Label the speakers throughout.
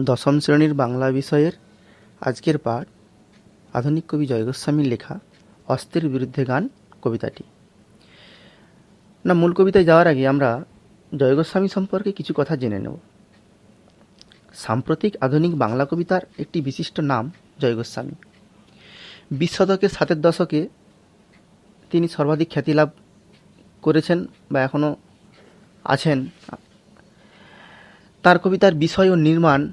Speaker 1: দশম শ্রেণির বাংলা বিষয়ের আজকের পাঠ আধুনিক কবি জয় গোস্বামীর লেখা অস্ত্রের বিরুদ্ধে গান কবিতাটি। না, মূল কবিতায় যাওয়ার আগে আমরা জয় গোস্বামী সম্পর্কে কিছু কথা জেনে নেব। সাম্প্রতিক আধুনিক বাংলা কবিতার একটি বিশিষ্ট নাম জয় গোস্বামী বিশ শতকের সাতের দশকে তিনি সর্বাধিক খ্যাতি লাভ করেছেন বা এখনও আছেন। তার কবিতার বিষয় ও নির্মাণ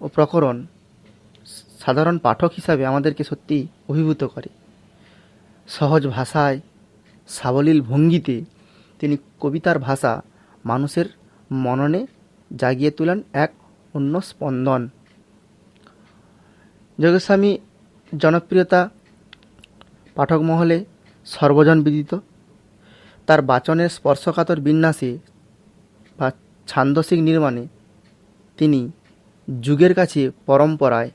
Speaker 1: ও প্রকরণ সাধারণ পাঠক হিসাবে আমাদেরকে সত্যি অভিভূত করে। সহজ ভাষায়, সাবলীল ভঙ্গিতে তিনি কবিতার ভাষা মানুষের মননে জাগিয়ে তোলেন এক অন্য স্পন্দন। যোগস্বামী জনপ্রিয়তা পাঠক মহলে সর্বজন বিদিত। তার বাচনের স্পর্শকাতর বিন্যাসে বা ছান্দসিক নির্মাণে তিনি যুগের কাছে পরম্পরায়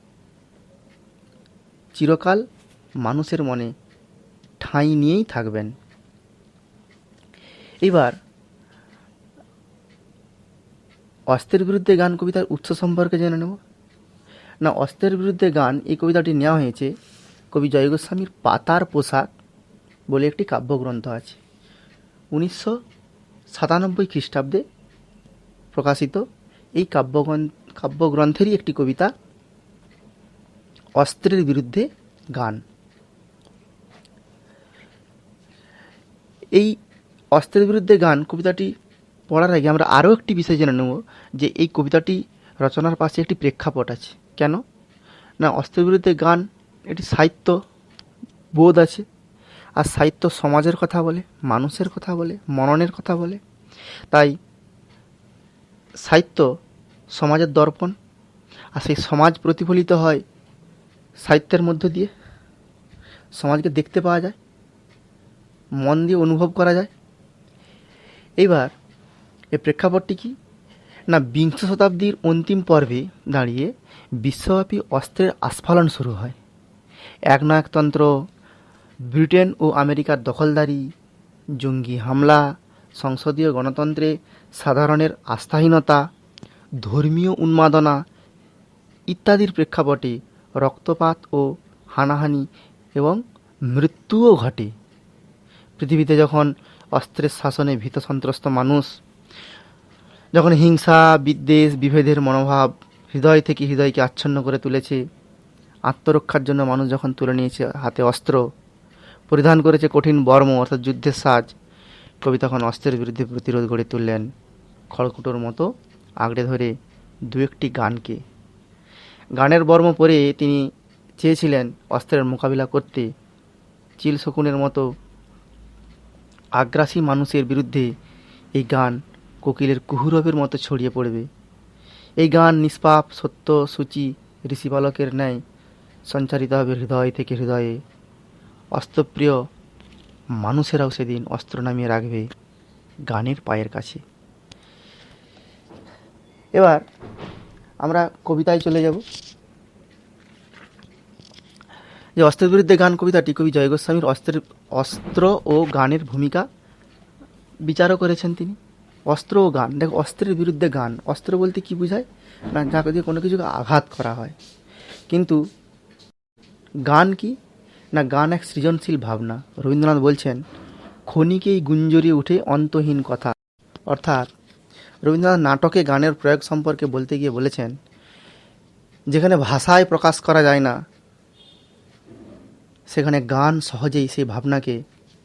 Speaker 1: চিরকাল মানুষের মনে ঠাঁই নিয়েই থাকবেন। এবার অস্ত্রের বিরুদ্ধে গান কবিতার উৎস সম্পর্কে জেনে নেব। না অস্ত্রের বিরুদ্ধে গান এই কবিতাটি নেওয়া হয়েছে কবি জয় গোস্বামীর পাতার পোশাক বলে একটি কাব্যগ্রন্থ আছে। উনিশশো সাতানব্বই খ্রিস্টাব্দে প্রকাশিত এই কাব্যগ্রন্থ কাব্যগ্রন্থেরই একটি কবিতা, অস্ত্রের বিরুদ্ধে গান। এই অস্ত্রের বিরুদ্ধে গান কবিতাটি পড়ার আগে আমরা আরও একটি বিষয় জেনে নেব যে এই কবিতাটি রচনার পাশে একটি প্রেক্ষাপট আছে। কেন? না, অস্ত্রের বিরুদ্ধে গান এটি সাহিত্য বোধ আছে, আর সাহিত্য সমাজের কথা বলে, মানুষের কথা বলে, মননের কথা বলে। তাই সাহিত্য সমাজের দর্পণ, আর সেই সমাজ প্রতিফলিত হয় সাহিত্যের মধ্য দিয়ে। সমাজকে দেখতে পাওয়া যায়, মন দিয়ে অনুভব করা যায়। এইবার এ প্রেক্ষাপটটি কি? না বিংশ শতাব্দীর অন্তিম পর্বে দাঁড়িয়ে বিশ্বব্যাপী অস্ত্রের আস্ফালন শুরু হয়। একনায়কতন্ত্র, ব্রিটেন ও আমেরিকার দখলদারি, জঙ্গি হামলা, সংসদীয় গণতন্ত্রে সাধারণের আস্থাহীনতা ধর্মীয় উন্মাদনা ইত্যাদির প্রেক্ষাপটে রক্তপাত ও হানাহানি এবং মৃত্যুও ঘটে। পৃথিবীতে যখন অস্ত্রের শাসনে ভীত সন্ত্রস্ত মানুষ, যখন হিংসা, বিদ্বেষ, বিভেদের মনোভাব হৃদয় থেকে হৃদয়কে আচ্ছন্ন করে তুলেছে, আত্মরক্ষার জন্য মানুষ যখন তুলে নিয়েছে হাতে অস্ত্র, পরিধান করেছে কঠিন বর্ম অর্থাৎ যুদ্ধের সাজ, কবি তখন অস্ত্রের বিরুদ্ধে প্রতিরোধ গড়ে তুললেন। খড়কুটোর মতো আঁকড়ে ধরে দু একটি গানকে। গানের বর্ম পরে তিনি চেয়েছিলেন অস্ত্রের মোকাবিলা করতে। চিল শকুনের মতো আগ্রাসী মানুষের বিরুদ্ধে এই গান কোকিলের কুহুরবের মতো ছড়িয়ে পড়বে। এই গান নিষ্পাপ, সত্য, সূচি, ঋষিবালকের ন্যায় সঞ্চারিত হবে হৃদয় থেকে হৃদয়ে। অস্ত্রপ্রিয় মানুষেরাও সেদিন অস্ত্র নামিয়ে রাখবে গানের পায়ের কাছে। এবার আমরা কবিতায় চলে যাব। যে অস্ত্রের বিরুদ্ধে গান কবিতাটি কবি জয় গোস্বামীর অস্ত্রের অস্ত্র ও গানের ভূমিকা বিচারও করেছেন তিনি। অস্ত্র ও গান, দেখো অস্ত্রের বিরুদ্ধে গান, অস্ত্র বলতে কি বোঝায়? না, যাকে দিয়ে কোনো কিছুকে আঘাত করা হয়। কিন্তু গান কি? না, গান এক সৃজনশীল ভাবনা। রবীন্দ্রনাথ বলছেন ক্ষণিকেই গুঞ্জরিয়ে উঠে অন্তহীন কথা। অর্থাৎ রবীন্দ্রনাথ নাটকে গানের প্রয়োগ সম্পর্কে বলতে গিয়ে বলেছেন, যেখানে ভাষায় প্রকাশ করা যায় না, সেখানে গান সহজেই সেই ভাবনাকে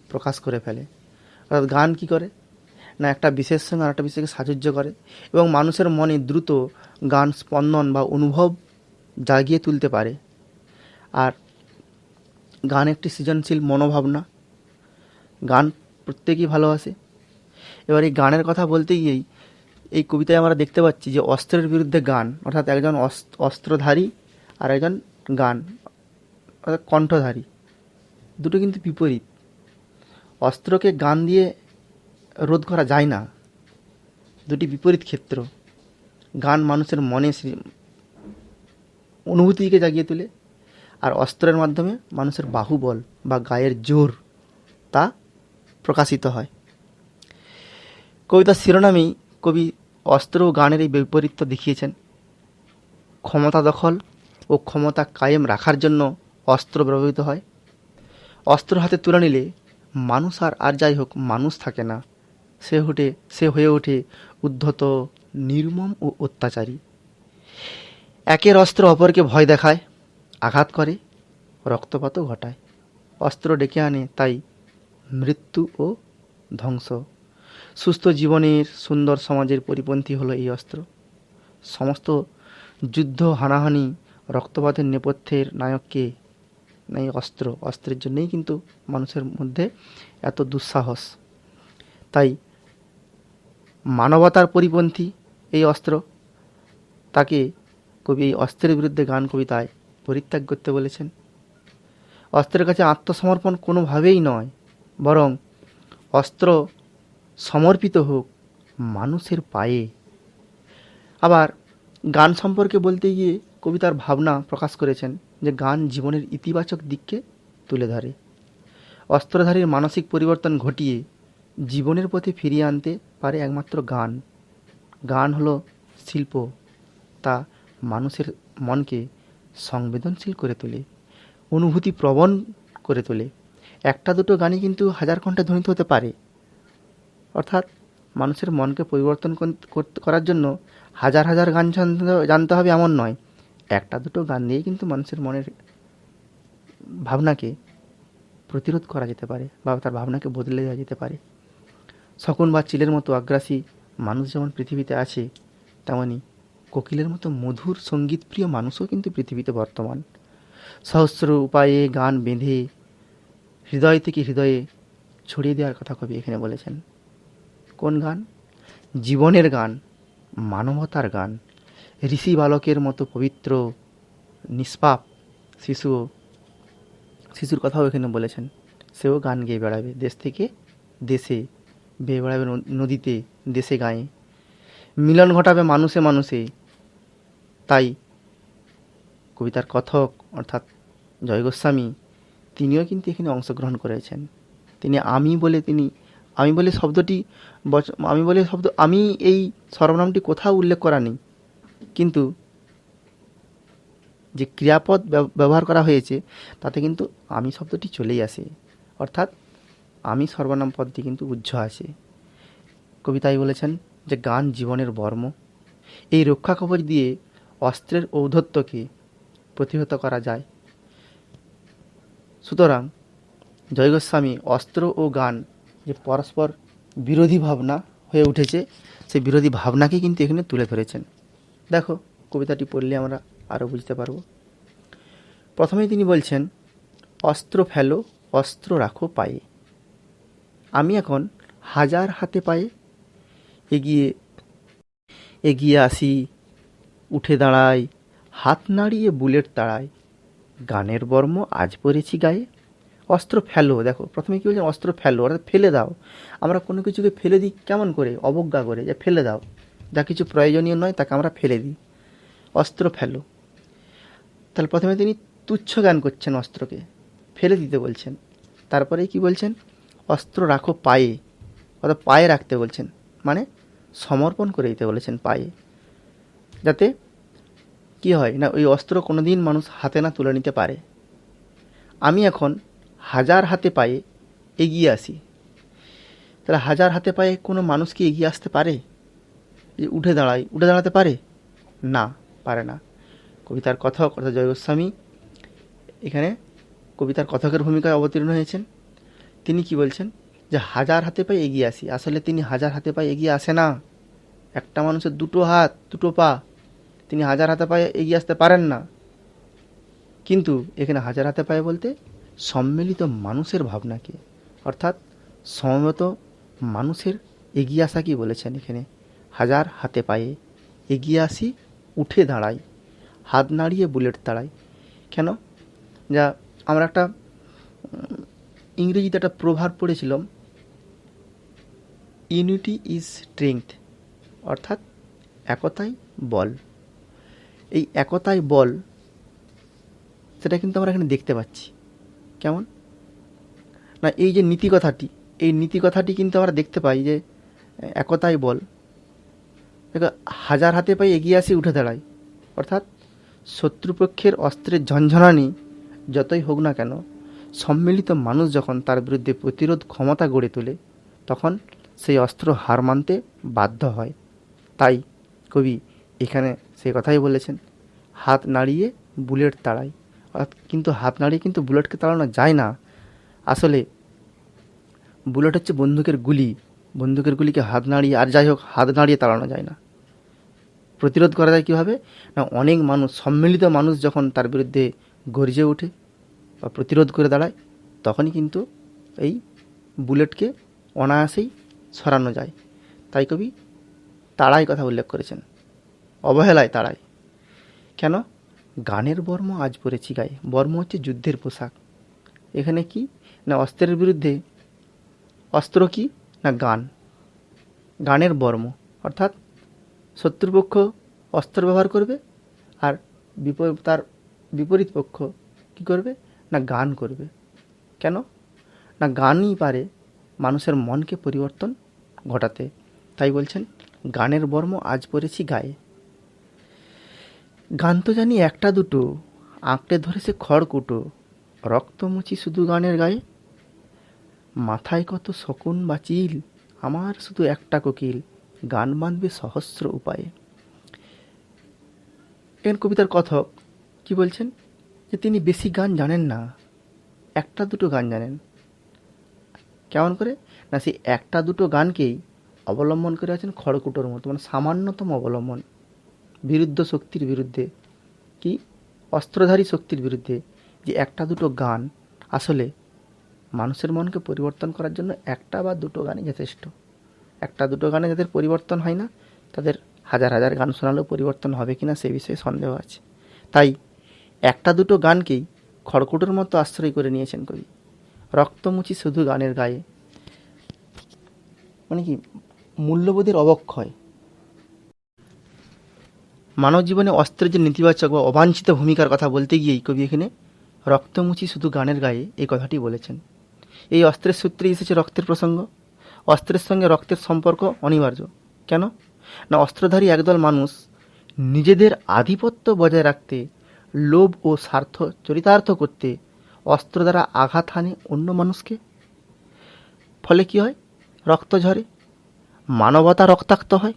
Speaker 1: প্রকাশ করে ফেলে। অর্থাৎ গান কি করে? না, একটা বিশেষ সঙ্গে আর একটা বিশেষকে সাহায্য করে এবং মানুষের মনে দ্রুত গান স্পন্দন বা অনুভব জাগিয়ে তুলতে পারে। আর গান একটি সৃজনশীল মনোভাবনা। গান প্রত্যেকেই ভালোবাসে। এবার এই গানের কথা বলতে গিয়েই এই কবিতায় আমরা দেখতে পাচ্ছি যে অস্ত্রের বিরুদ্ধে গান, অর্থাৎ একজন অস্ত্রধারী আর একজন গান, অর্থাৎ কণ্ঠধারী। দুটো কিন্তু বিপরীত। অস্ত্রকে গান দিয়ে রোধ করা যায় না। দুটি বিপরীত ক্ষেত্র। গান মানুষের মনে অনুভূতিকে জাগিয়ে তোলে আর অস্ত্রের মাধ্যমে মানুষের বাহুবল বা গায়ের জোর তা প্রকাশিত হয়। কবিতার শিরোনামেই কবি অস্ত্র ও গানের এই বৈপরীত্য দেখিয়েছেন। ক্ষমতা দখল ও ক্ষমতা কায়েম রাখার জন্য অস্ত্র ব্যবহৃত হয়। অস্ত্র হাতে তুলে নিলে মানুষ আর আর যাই হোক, মানুষ থাকে না। সে ওঠে সে হয়ে ওঠে উদ্ধত, নির্মম ও অত্যাচারী। একের অস্ত্র অপরকে ভয় দেখায়, আঘাত করে, রক্তপাতও ঘটায়। অস্ত্র ডেকে আনে, তাই মৃত্যু ও ধ্বংস। সুস্থ জীবনের সুন্দর সমাজের পরিপন্থী হলো এই অস্ত্র। সমস্ত যুদ্ধ হানাহানি, রক্তপাতের নেপথ্যের নায়ককে না, এই অস্ত্র, অস্ত্রের জন্যই কিন্তু মানুষের মধ্যে এত দুঃসাহস। তাই মানবতার পরিপন্থী এই অস্ত্র, তাকে কবি, এই অস্ত্রের বিরুদ্ধে গান কবিতায় পরিত্যাগ করতে বলেছেন। অস্ত্রের কাছে আত্মসমর্পণ কোনোভাবেই নয়, বরং অস্ত্র সমর্পিত হোক মানুষের পায়ে। আবার গান সম্পর্কে বলতে গিয়ে কবিতার ভাবনা প্রকাশ করেছেন যে গান জীবনের ইতিবাচক দিককে তুলে ধরে। অস্ত্রধারীর মানসিক পরিবর্তন ঘটিয়ে জীবনের পথে ফিরিয়ে আনতে পারে একমাত্র গান। গান হলো শিল্প, তা মানুষের মনকে সংবেদনশীল করে তোলে, অনুভূতি প্রবণ করে তোলে। একটা দুটো গানই কিন্তু হাজার ঘণ্টা ধ্বনিত হতে পারে। অর্থাৎ মানুষের মনকে পরিবর্তন করার জন্য হাজার হাজার গান জানতে হবে এমন নয়। একটা দুটো গান দিয়েই কিন্তু মানুষের মনের ভাবনাকে প্রতিরোধ করা যেতে পারে বা তার ভাবনাকে বদলে দেওয়া যেতে পারে। শকুন বা চিলের মতো আগ্রাসী মানুষ যেমন পৃথিবীতে আছে, তেমনি কোকিলের মতো মধুর সঙ্গীতপ্রিয় মানুষও কিন্তু পৃথিবীতে বর্তমান। সহস্র উপায়ে গান বেঁধে হৃদয় থেকে হৃদয়ে ছড়িয়ে দেওয়ার কথা কবি এখানে বলেছেন। কোন গান? জীবনের গান, মানবতার গান, ঋষি বালকের মতো পবিত্র, নিষ্পাপ শিশুও, শিশুর কথাও এখানে বলেছেন। সেও গান গেয়ে বেড়াবে। দেশ থেকে দেশে, বেয়ে বেড়াবে নদীতে, দেশে গায়ে। মিলন ঘটাবে মানুষে মানুষে। তাই কবিতার কথক অর্থাৎ জয় গোস্বামী তিনিও কিন্তু এখানে অংশগ্রহণ করেছেন। তিনি আমি বলে তিনি আমি বলে শব্দটি আমি বলে শব্দ, আমি এই সর্বনামটি কোথাও উল্লেখ করা নেই। কিন্তু যে ক্রিয়াপদ ব্যব- ব্যবহার করা হয়েছে, তাতে কিন্তু আমি শব্দটি চলেই আসে। অর্থাৎ আমি সর্বনাম পদটি কিন্তু উজ্জ্ব আছে কবিতায় বলেছেন যে গান জীবনের বর্ম। এই রক্ষা কবচ দিয়ে অস্ত্রের ঔদ্ধত্যকে প্রতিহত করা যায়। সুতরাং জয় গোস্বামী অস্ত্র ও গান যে পরস্পর বিরোধী ভাবনা হয়ে উঠেছে, সেই বিরোধী ভাবনাকে কিন্তু এখানে তুলে ধরেছেন। দেখো, কবিতাটি পড়লে আমরা আরও বুঝতে পারব। প্রথমেই তিনি বলছেন, অস্ত্র ফেলো, অস্ত্র রাখো পায়ে। আমি এখন হাজার হাতে পায়ে এগিয়ে এগিয়ে আসি, উঠে দাঁড়াই, হাত নাড়িয়ে বুলেট তাড়াই। গানের বর্ম আজ পরেছি গায়ে। অস্ত্র ফেলো, দেখো, প্রথমে কী বলছেন অস্ত্র ফেলো, অর্থাৎ ফেলে দাও। আমরা কোনো কিছুকে ফেলে দিই কেমন করে? অবজ্ঞা করে, যে ফেলে দাও। যা কিছু প্রয়োজনীয় নয়, তাকে আমরা ফেলে দিই। অস্ত্র ফেলো। তাহলে প্রথমে তিনি তুচ্ছ জ্ঞান করছেন অস্ত্রকে। ফেলে দিতে বলছেন। তারপরে কি বলছেন? অস্ত্র রাখো পায়ে। অর্থাৎ পায়ে রাখতে বলছেন। মানে সমর্পণ করে দিতে বলেছেন পায়ে। যাতে কি হয় না, ওই অস্ত্র কোনো দিন মানুষ হাতে না তুলে নিতে পারে। আমি এখন হাজার হাতে পায়ে এগিয়ে আসি। তাহলে হাজার হাতে পায়ে কোনো মানুষ কি এগিয়ে আসতে পারে? যে উঠে দাঁড়ায়, উঠে দাঁড়াতে পারে? না পারে না। কবিতার কথক অর্থাৎ জয় গোস্বামী এখানে কবিতার কথকের ভূমিকায় অবতীর্ণ হয়েছেন। তিনি কি বলছেন? যে হাজার হাতে পায়ে এগিয়ে আসি। আসলে তিনি হাজার হাতে পায়ে এগিয়ে আসে না। একটা মানুষের দুটো হাত, দুটো পা, তিনি হাজার হাতে পায়ে এগিয়ে আসতে পারেন না। কিন্তু এখানে হাজার হাতে পায়ে বলতে সম্মিলিত মানুষের ভাবনাকে, অর্থাৎ সমবেত মানুষের এগিয়ে আসা কি বলেছেন এখানে? হাজার হাতে পায়ে এগিয়ে আসি, উঠে দাঁড়াই, হাত নাড়িয়ে বুলেট তাড়াই। কেন? যা আমরা একটা ইংরেজিতে একটা প্রভাব পড়েছিলাম। ইউনিটি ইজ স্ট্রেংথ, অর্থাৎ একতাই বল। এই একতাই বল, সেটা কিন্তু আমরা এখানে দেখতে পাচ্ছি। কেমন? না, এই যে নীতি কথাটি, এই নীতি কথাটি কিন্তু আমরা দেখতে পাই যে, একতাই বল। দেখো, হাজার হাতে পাই এগিয়ে আসি, উঠে দাঁড়াই। অর্থাৎ শত্রুপক্ষের অস্ত্রের ঝঞ্ঝনানি যতই হোক না কেন, সম্মিলিত মানুষ যখন তার বিরুদ্ধে প্রতিরোধ ক্ষমতা গড়ে তোলে, তখন সেই অস্ত্র হার মানতে বাধ্য হয়। তাই কবি এখানে সেই কথাই বলেছেন, হাত নাড়িয়ে বুলেট অর্থাৎ কিন্তু হাত নাড়িয়ে কিন্তু বুলেটকে তাড়ানো যায় না। আসলে বুলেট হচ্ছে বন্দুকের গুলি। বন্দুকের গুলিকে হাত নাড়িয়ে আর যাই হোক, হাত নাড়িয়ে তাড়ানো যায় না। প্রতিরোধ করা যায় কীভাবে? না, অনেক মানুষ, সম্মিলিত মানুষ যখন তার বিরুদ্ধে গর্জে ওঠে বা প্রতিরোধ করে দাঁড়ায়, তখনই কিন্তু এই বুলেটকে অনায়াসেই সরানো যায়। তাই কবি তাড়াই কথা উল্লেখ করেছেন। অবহেলায় তাড়াই। কেন? গানের বর্ম আজ পরেছি গায়ে। বর্ম হচ্ছে যুদ্ধের পোশাক। এখানে কি? না অস্ত্রের বিরুদ্ধে? অস্ত্র কি? না গান। গানের বর্ম। অর্থাৎ শত্রুপক্ষ অস্ত্র ব্যবহার করবে আর বিপরীত তার বিপরীত পক্ষ কী করবে? না গান করবে। কেন? না গানই পারে মানুষের মনকে পরিবর্তন ঘটাতে। তাই বলছেন, গানের বর্ম আজ পড়েছি গায়ে। গান তো জানি একটা দুটো। আঁকড়ে ধরে সে খড়কুটো রক্ত মুছি শুধু গানের গায়ে। মাথায় কত শকুন বা চিল, আমার শুধু একটা কোকিল, গান বাঁধবে সহস্র উপায়ে। এখানে কবিতার কথক, কি বলছেন? যে তিনি বেশি গান জানেন না, একটা দুটো গান জানেন। কেমন করে? না, সেই একটা দুটো গানকেই অবলম্বন করে আছেন খড়কুটোর মতো মানে সামান্যতম অবলম্বন। বিরুদ্ধ শক্তির বিরুদ্ধে, কি? অস্ত্রধারী শক্তির বিরুদ্ধে যে একটা দুটো গান আসলে মানুষের মনকে পরিবর্তন করার জন্য একটা বা দুটো গানই যথেষ্ট। একটা দুটো গানে যাদের পরিবর্তন হয় না, তাদের হাজার হাজার গান শোনালেও পরিবর্তন হবে কি না সে বিষয়ে সন্দেহ আছে। তাই একটা দুটো গানকেই খড়কুটোর মতো আশ্রয় করে নিয়েছেন কবি। রক্তমুচি শুধু গানের গায়ে। মানে কি? মূল্যবোধের অবক্ষয়। মানব জীবনে অস্ত্রের যে নেতিবাচক বা অবাঞ্ছিত ভূমিকার কথা বলতে গিয়েই কবি এখানে রক্তমুচি শুধু গানের গায়ে এই কথাটি বলেছেন। এই অস্ত্রের সূত্রে এসেছে রক্তের প্রসঙ্গ। অস্ত্রের সঙ্গে রক্তের সম্পর্ক অনিবার্য। কেন? না, অস্ত্রধারী একদল মানুষ নিজেদের আধিপত্য বজায় রাখতে, লোভ ও স্বার্থ চরিতার্থ করতে অস্ত্র দ্বারা আঘাত হানে অন্য মানুষকে? ফলে কি হয়? রক্ত ঝরে। মানবতা রক্তাক্ত হয়।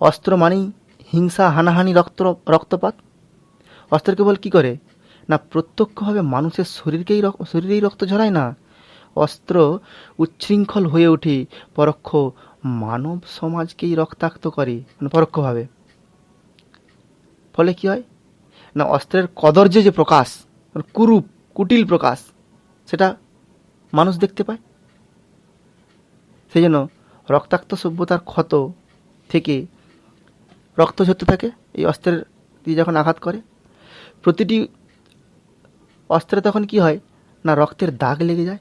Speaker 1: অস্ত্র মানেই হিংসা, হানাহানি, রক্ত, রক্তপাত? অস্ত্র কেবল কী করে? না, প্রত্যক্ষভাবে মানুষের শরীরকেই শরীরেই রক্ত ঝরায় না? অস্ত্র উচ্ছৃঙ্খল হয়ে ওঠে, পরোক্ষ মানব সমাজকেই রক্তাক্ত করে মানে পরোক্ষভাবে। ফলে কি হয়? না, অস্ত্রের কদর্য যে প্রকাশ মানে কুরূপ, কুটিল প্রকাশ, সেটা মানুষ দেখতে পায়। সেই জন্য রক্তাক্ত সভ্যতার ক্ষত থেকে রক্ত ঝরতে থাকে, এই অস্ত্রের দিয়ে যখন আঘাত করে, প্রতিটি অস্ত্রে তখন কি হয়? না, রক্তের দাগ লেগে যায়।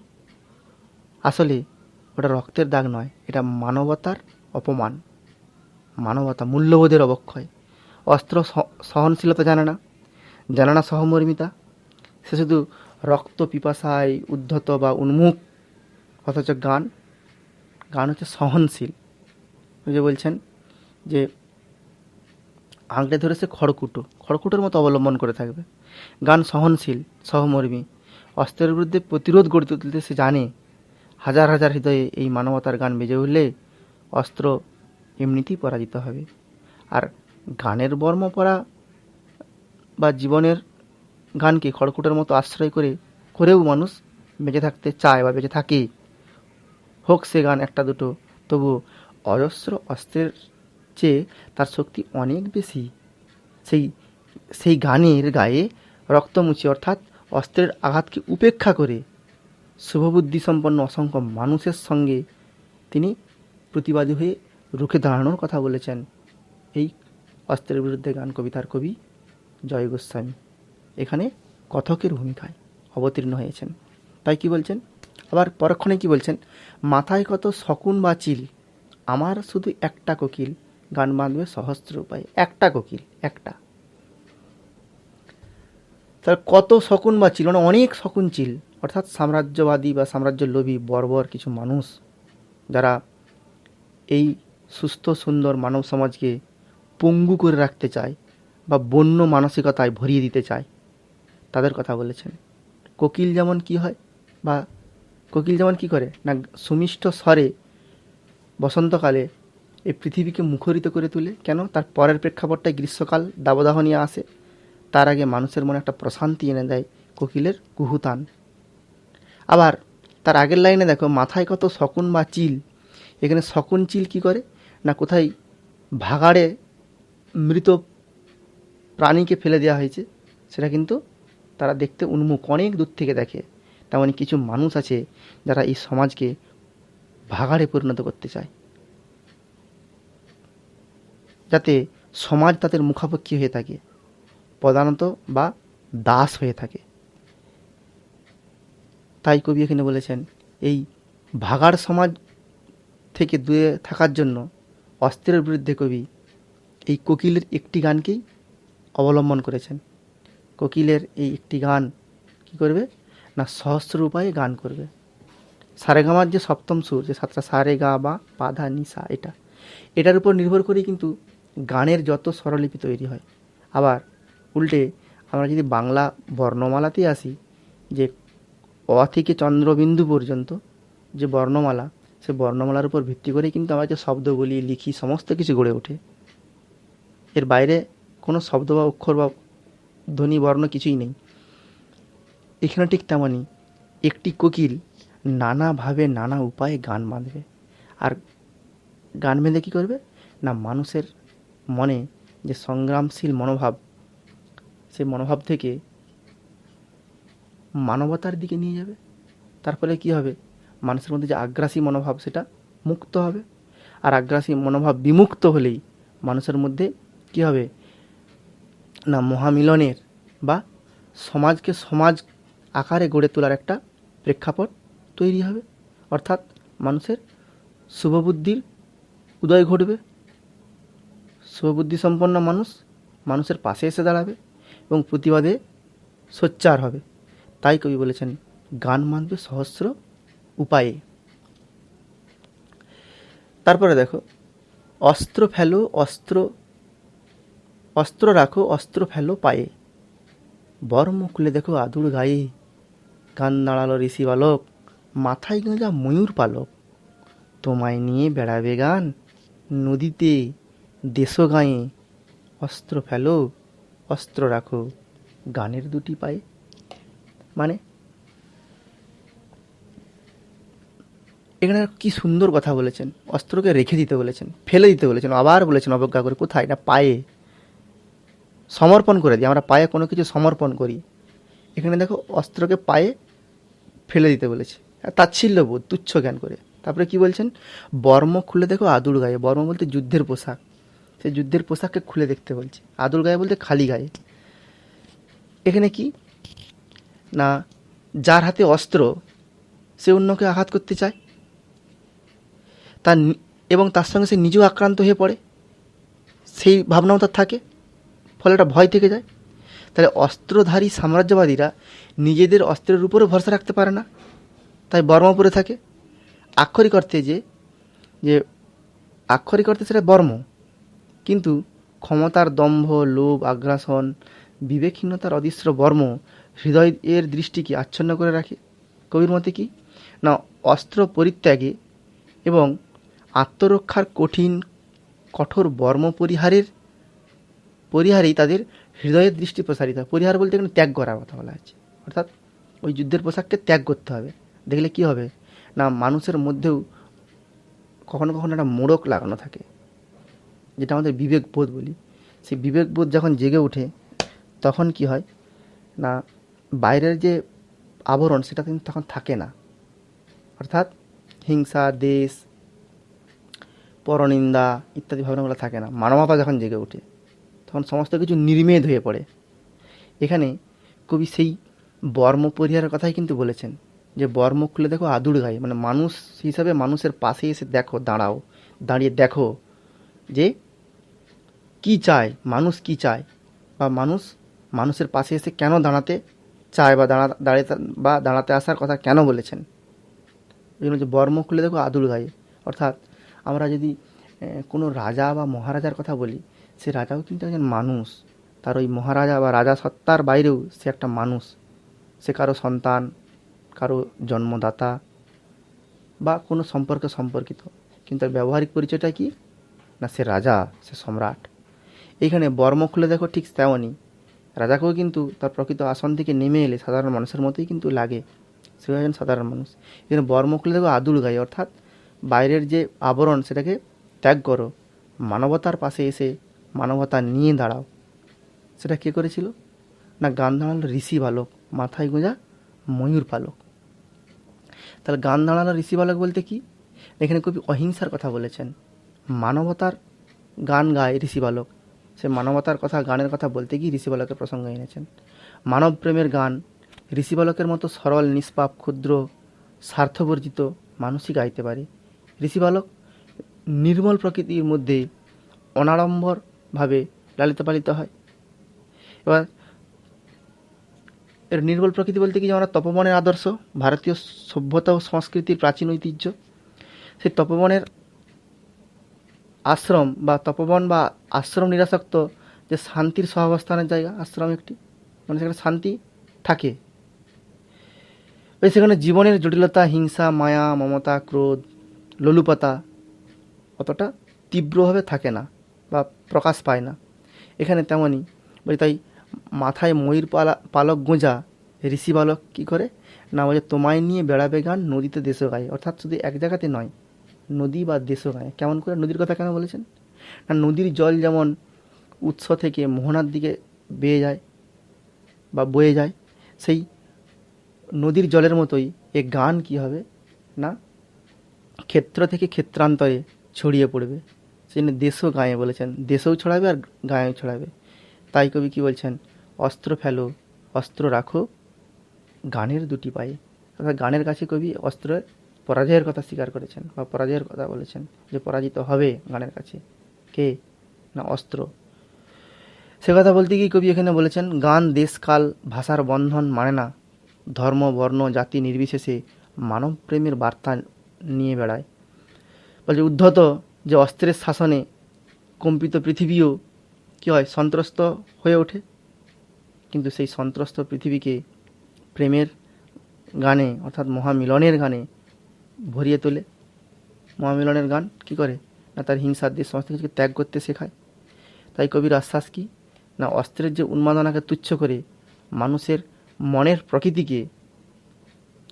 Speaker 1: আসলে ওটা রক্তের দাগ নয়, এটা মানবতার অপমান। মানবতা, মূল্যবোধের অবক্ষয়। অস্ত্র সহনশীলতা জানে না জানে না সহমর্মিতা। সে শুধু রক্ত পিপাসায় উদ্ধত বা উন্মুখ, অথচ গান গান হচ্ছে সহনশীল। যে বলছেন যে আঁকড়ে ধরে সে খড়কুটো। খড়কুটোর মতো অবলম্বন করে থাকবে। গান সহনশীল, সহমর্মী, অস্ত্রের বিরুদ্ধে প্রতিরোধ গড়ে তুলতে সে জানে, হাজার হাজার হৃদয়ে এই মানবতার গান বেজে উঠলে অস্ত্র এমনিতেই পরাজিত হবে। আর গানের বর্ম পরা বা জীবনের গানকে খড়কুটোর মতো আশ্রয় করে, করেও মানুষ বেঁচে থাকতে চায় বা বেঁচে থাকে। হোক সে গান একটা দুটো তবু অজস্র অস্ত্রের চেয়ে তার শক্তি অনেক বেশি। সেই সেই গানের গায়ে রক্ত রক্তমুচি অর্থাৎ অস্ত্রের আঘাতকে উপেক্ষা করে। শুভবুদ্ধি সম্পন্ন অসংখ্য মানুষের সঙ্গে তিনি প্রতিবাদী হয়ে রুখে দাঁড়ানোর কথা বলেছেন। এই অস্ত্রের বিরুদ্ধে গান কবিতার কবি জয় গোস্বামী। এখানে কথকের ভূমিকায় অবতীর্ণ হয়েছেন। তাই কি বলছেন? আবার পরক্ষণে কি বলছেন? মাথায় কত শকুন বা চিল, আমার শুধু একটা কোকিল গান বাঁধবে সহস্র উপায়। একটা কোকিল, একটা। তার কত শকুন বা চিল মানে অনেক শকুন চিল, অর্থাৎ সাম্রাজ্যবাদী বা সাম্রাজ্য লোভী বর্বর কিছু মানুষ, যারা এই সুস্থ, সুন্দর মানব সমাজকে পঙ্গু করে রাখতে চায় বা বন্য মানসিকতায় ভরিয়ে দিতে চায়, তাদের কথা বলেছেন। কোকিল যেমন কি হয় বা কোকিল যেমন কি করে? না, সুমিষ্ট স্বরে বসন্তকালে এই পৃথিবীকে মুখরিত করে তোলে, কেন? তার পরের প্রেক্ষাপটটায় গ্রীষ্মকাল, দাবদাহ নিয়ে আসে। তার আগে মানুষের মনে একটা প্রশান্তি এনে দেয় কোকিলের কুহুতান। আবার তার আগের লাইনে দেখো, মাথায় কত শকুন বা চিল। এখানে শকুন চিল কি করে? না কোথায় ভাগাড়ে মৃত প্রাণীকে ফেলে দেওয়া হয়েছে, সেটা কিন্তু তারা দেখতে উন্মুখ, অনেক দূর থেকে দেখে। তেমনই কিছু মানুষ আছে যারা এই সমাজকে ভাগাড়ে পরিণত করতে চায়। সমাজ তাদের মুখাপেক্ষী হয়ে থাকে, প্রধানত বা দাস হয়ে থাকে। তাই কবি এখানে বলেছেন, এই ভাগাড় সমাজ থেকে দূরে থাকার জন্য অস্ত্রের বিরুদ্ধে কবি এই কোকিলের একটি গানকেই অবলম্বন করেছেন। কোকিলের এই একটি গান কি করবে? না, সহস্র উপায়ে গান করবে। সারেগামার যে সপ্তম সুর, যে সাতটা সারে গা বা পাধা নিসা, এটা, এটার উপর নির্ভর করেই কিন্তু গানের যত স্বরলিপি তৈরি হয়। আবার উল্টে আমরা যদি বাংলা বর্ণমালাতে আসি, যে অ থেকে চন্দ্রবিন্দু পর্যন্ত যে বর্ণমালা, সে বর্ণমালার উপর ভিত্তি করেই কিন্তু আমরা যে শব্দগুলি লিখি, সমস্ত কিছু গড়ে ওঠে। এর বাইরে কোনো শব্দ বা অক্ষর বা ধ্বনি, বর্ণ কিছুই নেই। এখানে ঠিক তেমনই একটি কোকিল নানাভাবে নানা উপায়ে গান বাঁধবে। আর গান বেঁধে কী করবে? না, মানুষের মনে যে সংগ্রামশীল মনোভাব, সেই মনোভাব থেকে মানবতার দিকে নিয়ে যাবে। তার ফলে কী হবে? মানুষের মধ্যে যে আগ্রাসী মনোভাব, সেটা মুক্ত হবে। আর আগ্রাসী মনোভাব বিমুক্ত হলেই মানুষের মধ্যে কী হবে? না, মহামিলনের বা সমাজকে সমাজ আকারে গড়ে তোলার একটা প্রেক্ষাপট তৈরি হবে। অর্থাৎ মানুষের শুভবুদ্ধির উদয় ঘটবে। শুভবুদ্ধি সম্পন্ন মানুষ মানুষের পাশে এসে দাঁড়াবে এবং প্রতিবাদে সোচ্চার হবে। তাই কবি বলেছেন, গান মানবে সহস্র উপায়ে। তারপরে দেখো, অস্ত্র ফেলো, অস্ত্র অস্ত্র রাখো, অস্ত্র ফেলো পায়ে। বর্ম খুলে দেখো আদুর গায়ে। গান দাঁড়াল ঋষি বালক, মাথায় গোঁজা ময়ূর পালক। তোমায় নিয়ে বেড়াবে গান নদীতে। দেশ গায়ে অস্ত্র ফেলো, অস্ত্র রাখো, গানের দুটি পায়ে। মানে এখানে কি সুন্দর কথা বলেছেন। অস্ত্রকে রেখে দিতে বলেছেন, ফেলে দিতে বলেছেন, আবার বলেছেন, অবজ্ঞা করে কোথায়? না, পায়ে। সমর্পণ করে দিই, আমরা পায়ে কোনো কিছু সমর্পণ করি। এখানে দেখো, অস্ত্রকে পায়ে ফেলে দিতে বলেছে। তাচ্ছিল্য বোধ, তুচ্ছ জ্ঞান করে। তারপরে কি বলছেন? বর্ম খুলে দেখো আদুর গায়ে। বর্ম বলতে যুদ্ধের পোশাক। সে যুদ্ধের পোশাককে খুলে দেখতে বলছে। আদুর গায়ে বলতে খালি গায়ে। এখানে কি? না, যার হাতে অস্ত্র, সে অন্যকে আঘাত করতে চায়? তার এবং তার সঙ্গে সে নিজেও আক্রান্ত হয়ে পড়ে? সেই ভাবনাও তার থাকে? ফলে একটা ভয় থেকে যায়? তাহলে অস্ত্রধারী সাম্রাজ্যবাদীরা নিজেদের অস্ত্রের উপরে ভরসা রাখতে পারে না? তাই বর্ম পরে থাকে। আক্ষরিক অর্থে যে যে আক্ষরিক অর্থে সেটা বর্ম। কিন্তু ক্ষমতার দম্ভ, লোভ, আগ্রাসন, বিবেকহীনতার অদৃশ্য বর্ম হৃদয়ের দৃষ্টিকে আচ্ছন্ন করে রাখে। কবির মতে কি? না, অস্ত্র পরিত্যাগে এবং আত্মরক্ষার কঠিন, কঠোর বর্ম পরিহারের, পরিহারেই তাদের হৃদয়ের দৃষ্টি প্রসারিত হয়। পরিহার বলতে এখানে ত্যাগ করার কথা বলা হচ্ছে অর্থাৎ ওই যুদ্ধের পোশাককে ত্যাগ করতে হবে। দেখলে কি হবে? না, মানুষের মধ্যেও কখনো কখনো একটা মোড়ক লাগানো থাকে। যেটা আমাদের বিবেকবোধ বলি, সেই বিবেকবোধ যখন জেগে ওঠে, তখন কি হয় না, বাইরের যে আবরণ সেটা কিন্তু তখন থাকে না। অর্থাৎ হিংসা, দেশ, পরনিন্দা ইত্যাদি ভাবনাগুলো থাকে না। মানবতা যখন জেগে ওঠে, তখন সমস্ত কিছু নির্মেদ হয়ে পড়ে। এখানে কবি সেই বর্ম পরিহারের কথাই কিন্তু বলেছেন, যে বর্ম খুলে দেখো আদুর গায়ে। মানে মানুষ হিসাবে মানুষের পাশে এসে দেখো, দাঁড়াও, দাঁড়িয়ে দেখো যে কি চায়, মানুষ কি চায়? বা মানুষ, মানুষের পাশে এসে কেন দাঁড়াতে চায় বা দাঁড়া, দাঁড়িয়ে বা দাঁড়াতে আসার কথা কেন বলেছেন? এই জন্য যে বর্ম খুলে দেখো আদুল গায়ে অর্থাৎ আমরা যদি কোনো রাজা বা মহারাজার কথা বলি, সে রাজাও কিন্তু একজন মানুষ। তার ওই মহারাজা বা রাজা সত্তার বাইরেও সে একটা মানুষ। সে কারও সন্তান, কারও জন্মদাতা বা কোনো সম্পর্কে সম্পর্কিত। কিন্তু তার ব্যবহারিক পরিচয়টা কি? না সে রাজা, সে সম্রাট। এইখানে বর্ম খুলে দেখো ঠিক তেমনই। রাজাকেও কিন্তু তার প্রকৃত আসন থেকে নেমে এলে সাধারণ মানুষের মতোই কিন্তু লাগে। সে একজন সাধারণ মানুষ। এখানে বর্ম খুলে দেখো আদুল গায়ে, অর্থাৎ বাইরের যে আবরণ সেটাকে ত্যাগ করো। মানবতার পাশে এসে মানবতা নিয়ে দাঁড়াও। সেটা কে করেছিল? না গান দাঁড়াল ঋষি বালক, মাথায় গোঁজা ময়ূর পালক তাহলে গান দাঁড়াল ঋষি বালক বলতে কি? এখানে কবি অহিংসার কথা বলেছেন। মানবতার গান গায় ঋষি বালক। সে মানবতার কথা, গানের কথা বলতে গিয়ে ঋষি বালকের প্রসঙ্গ এনেছেন। মানব প্রেমের গান ঋষিবালকের মতো সরল, নিষ্পাপ, ক্ষুদ্র, স্বার্থবর্জিত মানুষই গাইতে পারে। ঋষিবালক নির্মল প্রকৃতির মধ্যে অনাড়ম্বরভাবে লালিত পালিত হয়। এবার এর নির্মল প্রকৃতি বলতে কি আমরা তপবনের আদর্শ, ভারতীয় সভ্যতা ও সংস্কৃতির প্রাচীন ঐতিহ্য, সেই তপবনের আশ্রম বা তপবন বা আশ্রম নিরাসক্ত, যে শান্তির সহাবস্থানের জায়গা, আশ্রম একটি মানে সেখানে শান্তি থাকে। ওই সেখানে জীবনের জটিলতা, হিংসা, মায়া, মমতা, ক্রোধ, লোলুপতা অতটা তীব্রভাবে থাকে না বা প্রকাশ পায় না। এখানে তেমনই, বলি তাই মাথায় ময়ূর পালা, পালক গোঁজা, ঋষি বালক কী করে? না বলে তোমায় নিয়ে বেড়াবে গান, নদীতে দেশও গায়ে, অর্থাৎ শুধু এক জায়গাতে নয় নদী বা দেশও গায়ে কেমন করে? নদীর কথা কেন বলেছেন? না, নদীর জল যেমন উৎস থেকে মোহনার দিকে বেয়ে যায় বা বয়ে যায়, সেই নদীর জলের মতোই এ গান কি হবে? না, ক্ষেত্র থেকে ক্ষেত্রান্তরে ছড়িয়ে পড়বে। সেই জন্য দেশও গায়ে বলেছেন, দেশেও ছড়াবে আর গায়েও ছড়াবে। তাই কবি কি বলছেন? অস্ত্র ফেলো, অস্ত্র রাখো, গানের দুটি পায়ে। অর্থাৎ গানের কাছে কবি অস্ত্রের পরাজয়ের কথা স্বীকার করেছেন বা পরাজয়ের কথা বলেছেন যে পরাজিত হবে গানের কাছে। কে? না, অস্ত্র। সে কথা বলতে গিয়ে কবি এখানে বলেছেন, গান দেশকাল, ভাষার বন্ধন মানে না। ধর্ম, বর্ণ, জাতি নির্বিশেষে মানব প্রেমের বার্তা নিয়ে বেড়ায়। বলছে, উদ্ধত যে অস্ত্রের শাসনে কম্পিত পৃথিবীও কী হয় সন্ত্রস্ত হয়ে ওঠে? কিন্তু সেই সন্ত্রস্ত পৃথিবীকে প্রেমের গানে অর্থাৎ মহামিলনের গানে ভরিয়ে তোলে। মহামিলনের গান কি করে? না তার হিংসার দিয়ে সমস্ত কিছুকে ত্যাগ করতে শেখায়। তাই কবির আশ্বাস কি? না অস্ত্রের যে উন্মাদনাকে তুচ্ছ করে মানুষের মনের প্রকৃতিকে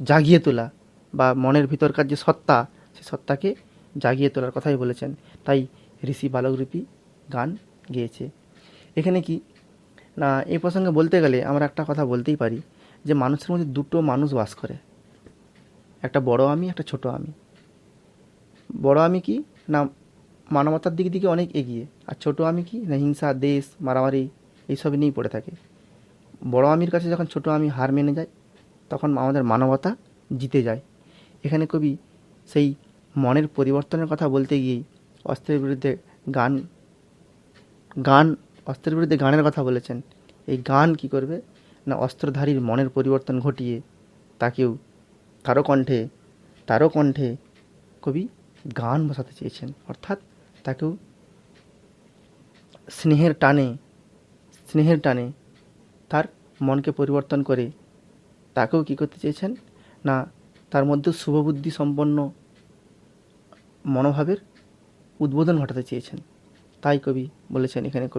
Speaker 1: জাগিয়ে তোলা বা মনের ভিতরকার যে সত্তা, সে সত্তাকে জাগিয়ে তোলার কথাই বলেছেন। তাই ঋষি বালকরূপী গান গেয়েছে। এখানে কি? না, এই প্রসঙ্গে বলতে গেলে আমরা একটা কথা বলতেই পারি যে মানুষের মধ্যে দুটো মানুষ বাস করে। একটা বড় আমি, একটা ছোট আমি। বড় আমি কি? না, মানবতার দিক দিকে অনেক এগিয়ে। আর ছোট আমি কি? না, হিংসা, দেশ, মারামারি এইসব নিয়েই পড়ে থাকে। বড় আমির কাছে যখন ছোট আমি হার মেনে যায়, তখন আমাদের মানবতা জিতে যায়। এখানে কবি সেই মনের পরিবর্তনের কথা বলতে গিয়েই অস্ত্রের বিরুদ্ধে গান গান, অস্ত্রের বিরুদ্ধে গানের কথা বলেছেন। এই গান কি করবে? না, অস্ত্রধারীর মনের পরিবর্তন ঘটিয়ে তাকেও তারও কণ্ঠে তারও কণ্ঠে কবি গান বসাতে চেয়েছেন। অর্থাৎ তাকেও স্নেহের টানে স্নেহের টানে তার মনকে পরিবর্তন করে তাকেও কী করতে চেয়েছেন? না, তার মধ্যে শুভবুদ্ধি সম্পন্ন মনোভাবের উদ্বোধন ঘটাতে চেয়েছেন। তাই কবি বলেছেন এখানে